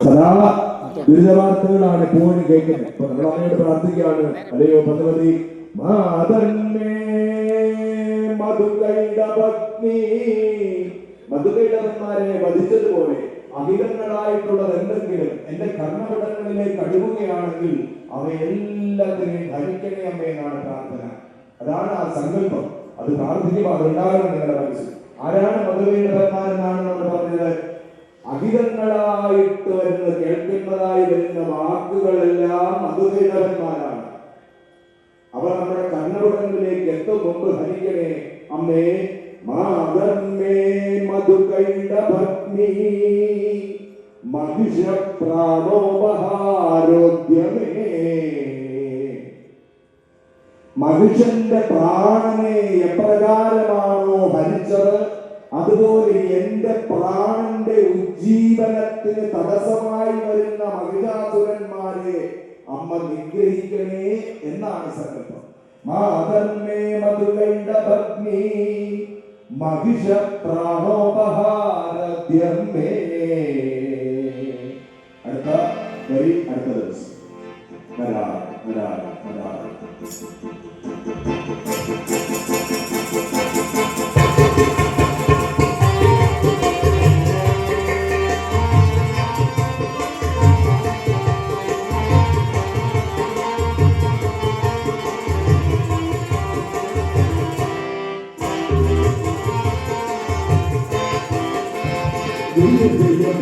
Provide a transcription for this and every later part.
സദാ ദുരിതവാർത്തകളാണ് എപ്പോഴും കേൾക്കുന്നത്. ഇപ്പൊ നമ്മൾ അങ്ങോട്ട് പ്രാർത്ഥിക്കുകയാണ്. അല്ലയോ ഭഗവതി? മാതന്മേ മധുകൈട ഭഗ്നി മധുകൈടവന്മാരെ വധിച്ചതുപോലെ അഹിതങ്ങളായിട്ടുള്ളത് എന്തെങ്കിലും എന്റെ കർമ്മപടങ്ങളിലേക്ക് അടിവുകയാണെങ്കിൽ അവയെല്ലാത്തിനെയും ധരിക്കണേ അമ്മേ എന്നാണ് പ്രാർത്ഥന. അതാണ് ആ സങ്കല്പം. അത് പ്രാർത്ഥിക്കുമ്പോൾ അത് ഉണ്ടാകണം നിങ്ങളുടെ മനസ്സിൽ. ആരാണ് മധുകൈടവന്മാരെന്നാണ് നമ്മൾ പറഞ്ഞത്? അഹിതങ്ങളായിട്ട് വരുന്ന കേൾക്കുന്നതായി വരുന്ന വാക്കുകളെല്ലാം മധുകൈടവന്മാരാണ് അവർ നമ്മുടെ കണ്ണുടങ്ങളിലേക്ക് എത്തും മുമ്പ് ഹരിക്കണേ അമ്മേ മാതന്മേ മധുകൈട ഭഗ്നി മഹിഷ പ്രാണോപഹാരോദ്യമേ മനുഷ്യന്റെ പ്രാണനെ എപ്രകാരമാണോ ഹരിച്ചത്? അതുപോലെ എന്റെ പ്രാണന്റെ ഉജ്ജീവനത്തിന് തടസ്സമായി വരുന്ന മഹിഷാസുരന്മാരെ അമ്മ നിഗ്രഹിക്കണേ എന്നാണ് സങ്കല്പം. മാതന്മേ മധുകൈണ്ട ഭഗ്നി മഹിഷ പ്രാണോപഹാരദ്യമേ അടുത്ത വരി അടുത്ത ദിവസം. വരാ വരാ വരാ.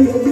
you.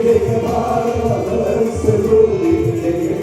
Take a bar, let's go.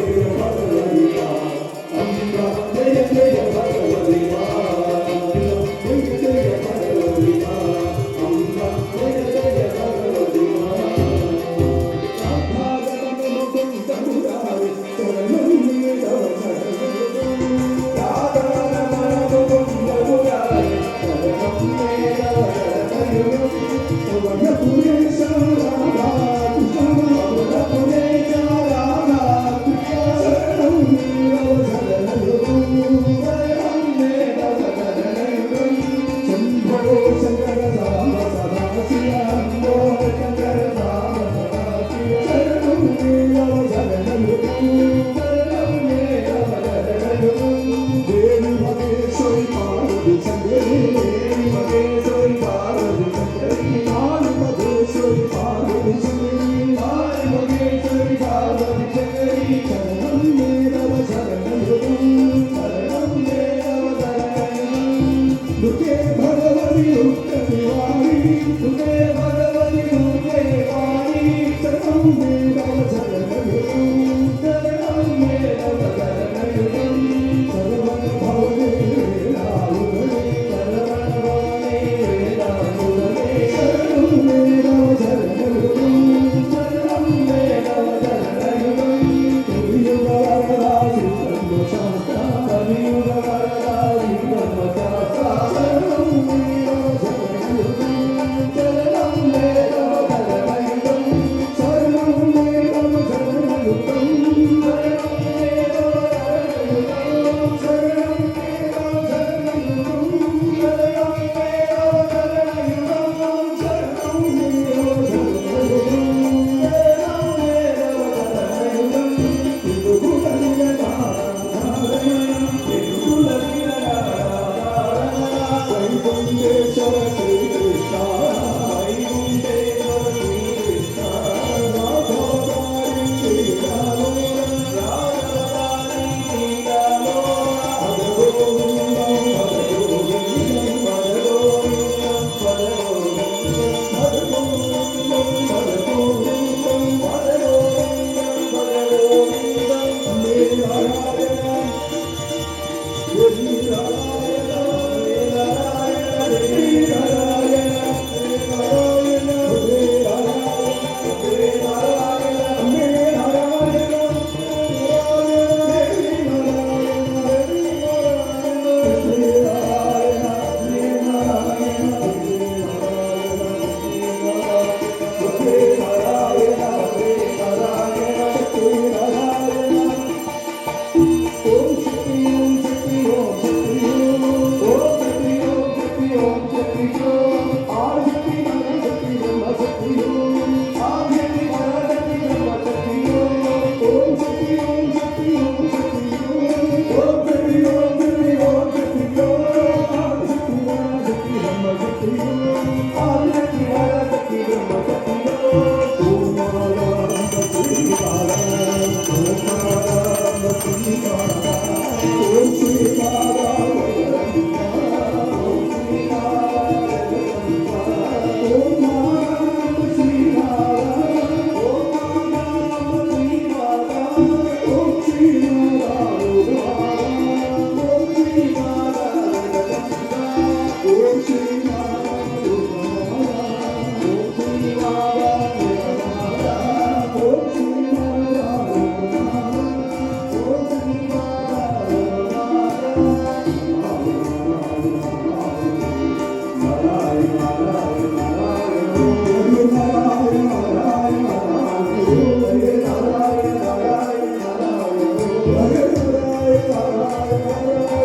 Hallelujah. oh you.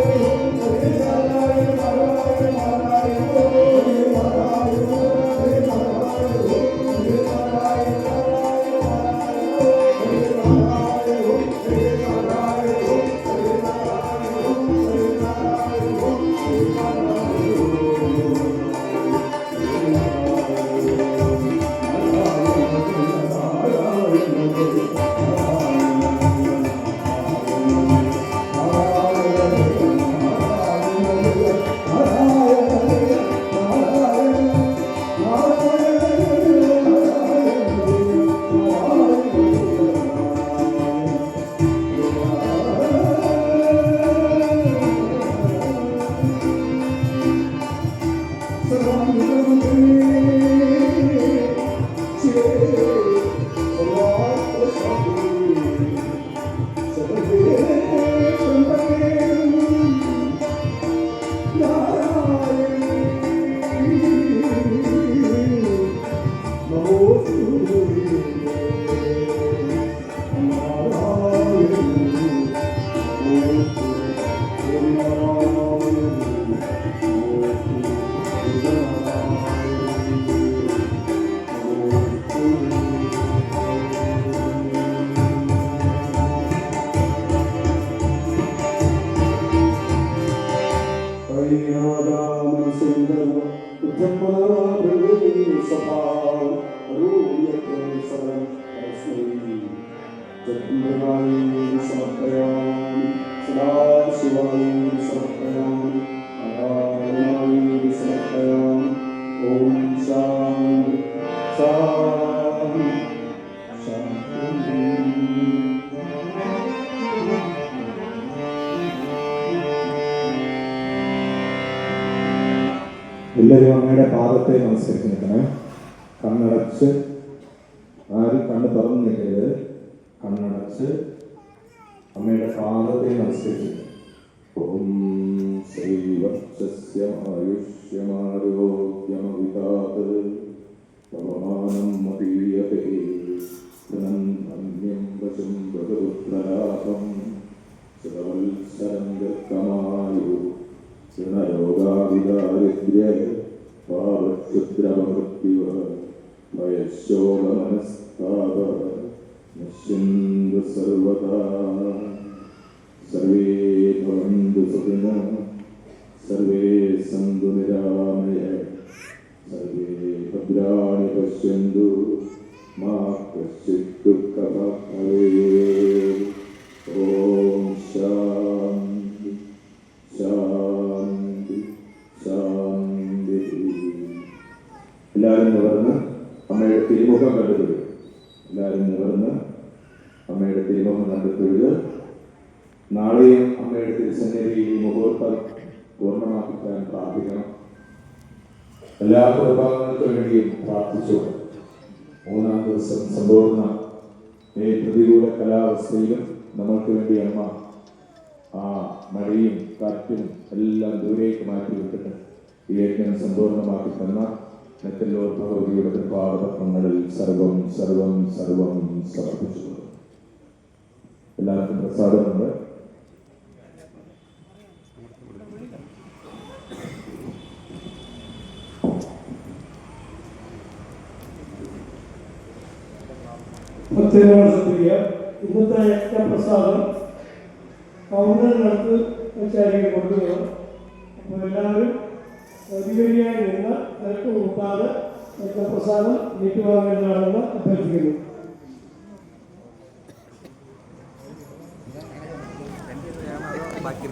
നമസ്കരിച്ച് നിൽക്കണേ കണ്ണടച്ച് ആരും കണ്ണ് തുറന്നു നിൽക്കരുത് കണ്ണടച്ച് അമ്മയുടെ പാദത്തെ നമസ്കരിച്ച് ഓം പാവക്ഷുദ്രവമൃത്യുവ വയശോകമനസ്താപ നശ്യന്തു സർവദാ സർവേ ഭവന്തു സുഖിന സർവേ സന്തു നിരാമയ സർവേ ഭദ്രാണി പശ്യന്തു മാ കശ്ചിത് ദുഃഖഭാഗ് ഭവേത്. ഓം ശാന്തി എല്ലാവരും നിവർന്ന് അമ്മയുടെ തിരുമുഖം കണ്ടെത്തുക എല്ലാവരും നിവർന്ന് അമ്മയുടെ തിരുമുഖം കണ്ടുപിടിച്ച് നാളെയും അമ്മയുടെ തിരുസന്നിധി മുഹൂർത്തം പൂർണമാക്കിക്കാൻ പ്രാർത്ഥിക്കണം. എല്ലാ കുടുംബാംഗങ്ങൾക്ക് വേണ്ടിയും പ്രാർത്ഥിച്ചു. മൂന്നാം ദിവസം സംഭവിക്കുന്ന ഈ പ്രതികൂല കാലാവസ്ഥയിലും നമ്മൾക്ക് വേണ്ടി അമ്മ ആ മഴയും കാറ്റും എല്ലാം ദൂരേക്ക് മാറ്റി വിട്ടിട്ട് ഈ യജ്ഞം സമ്പൂർണമാക്കി തന്ന നെത്തല്ലൂർ ഭഗവതിയുടെ തൃപ്പാദപത്മങ്ങളിൽ സർവം സർവം സർവം സമർപ്പിച്ചു എല്ലാവർക്കും പ്രസാദമുണ്ട് ഇന്നത്തെ യജ്ഞപ്രസാദം പൗർണങ്ങൾക്ക് വെച്ചായിരിക്കും കൊണ്ടുപോകുന്നത് അപ്പോൾ എല്ലാവരും വരിവരിയായി നിന്ന് തിരക്ക് കൂട്ടാതെ യജ്ഞപ്രസാദം നീട്ടുവാങ്ങേണ്ടതാണെന്ന് അഭ്യർത്ഥിക്കുന്നു. ബാക്കി